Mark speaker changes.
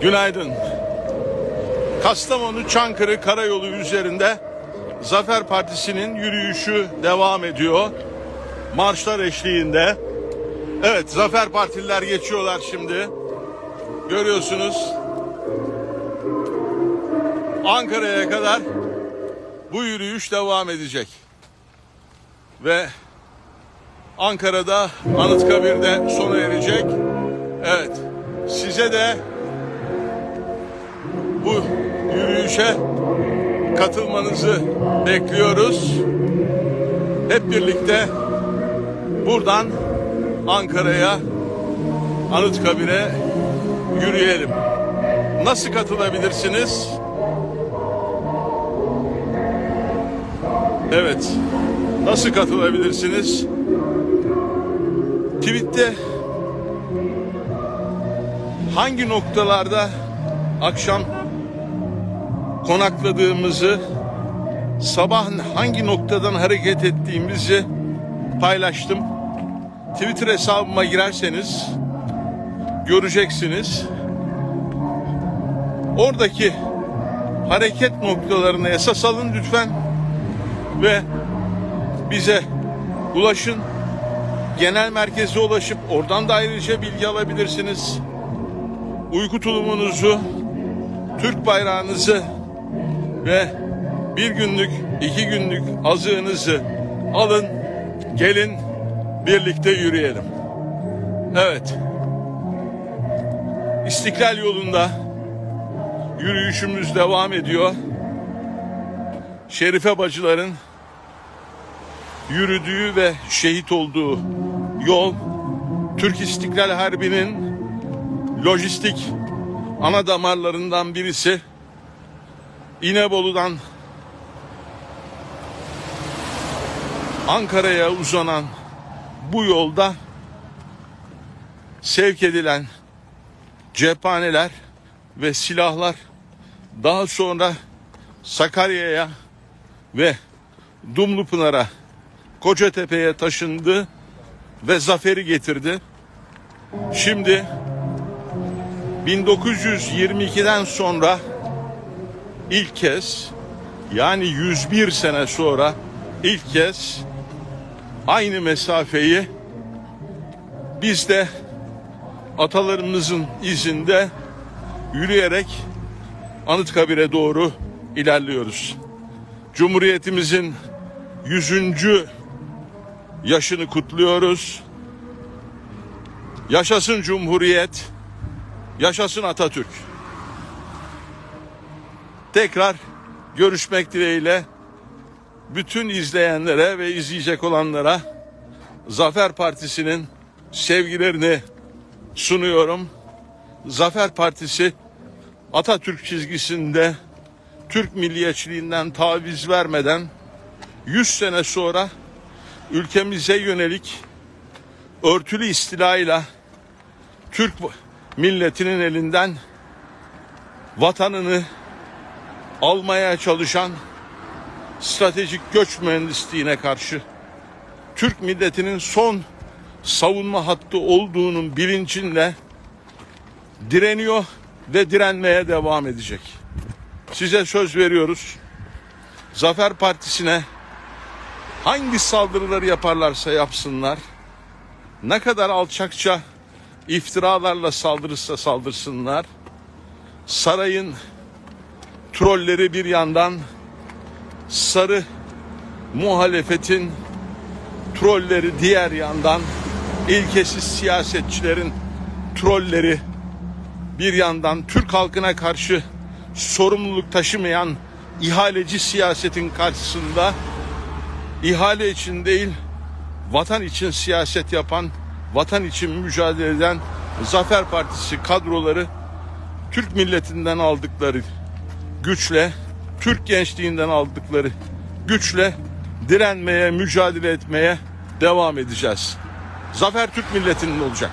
Speaker 1: Günaydın. Kastamonu Çankırı Karayolu üzerinde Zafer Partisi'nin yürüyüşü devam ediyor. Marşlar eşliğinde. Evet Zafer Partililer geçiyorlar şimdi. Görüyorsunuz. Ankara'ya kadar bu yürüyüş devam edecek. Ve Ankara'da Anıtkabir'de sona erecek. Evet. Size de bu yürüyüşe katılmanızı bekliyoruz. Hep birlikte buradan Ankara'ya Anıtkabir'e yürüyelim. Nasıl katılabilirsiniz? Evet. Nasıl katılabilirsiniz? Tweet'te hangi noktalarda akşam konakladığımızı, sabah hangi noktadan hareket ettiğimizi paylaştım. Twitter hesabıma girerseniz göreceksiniz. Oradaki hareket noktalarına esas alın lütfen ve bize ulaşın. Genel merkeze ulaşıp oradan da ayrıca bilgi alabilirsiniz. Uyku tulumunuzu, Türk bayrağınızı ve bir günlük, iki günlük azığınızı alın, gelin birlikte yürüyelim. Evet. İstiklal yolunda yürüyüşümüz devam ediyor. Şerife bacıların yürüdüğü ve şehit olduğu yol Türk İstiklal Harbi'nin lojistik ana damarlarından birisi İnebolu'dan Ankara'ya uzanan bu yolda sevk edilen cephaneler ve silahlar daha sonra Sakarya'ya ve Dumlupınar'a Kocatepe'ye taşındı ve zaferi getirdi. Şimdi 1922'den sonra ilk kez yani 101 sene sonra ilk kez aynı mesafeyi biz de atalarımızın izinde yürüyerek Anıtkabir'e doğru ilerliyoruz. Cumhuriyetimizin 100. yaşını kutluyoruz. Yaşasın Cumhuriyet, yaşasın Atatürk. Tekrar görüşmek dileğiyle bütün izleyenlere ve izleyecek olanlara Zafer Partisi'nin sevgilerini sunuyorum. Zafer Partisi Atatürk çizgisinde Türk milliyetçiliğinden taviz vermeden 100 sene sonra ülkemize yönelik örtülü istilayla Türk milletinin elinden vatanını almaya çalışan stratejik göç mühendisliğine karşı Türk milletinin son savunma hattı olduğunun bilincinle direniyor ve direnmeye devam edecek. Size söz veriyoruz. Zafer Partisi'ne hangi saldırıları yaparlarsa yapsınlar, ne kadar alçakça iftiralarla saldırırsa saldırsınlar, sarayın trolleri bir yandan, sarı muhalefetin trolleri diğer yandan, ilkesiz siyasetçilerin trolleri bir yandan Türk halkına karşı sorumluluk taşımayan ihaleci siyasetin karşısında ihale için değil vatan için siyaset yapan, vatan için mücadele eden Zafer Partisi kadroları Türk milletinden aldıkları güçle, Türk gençliğinden aldıkları güçle direnmeye, mücadele etmeye devam edeceğiz. Zafer Türk milletinin olacak.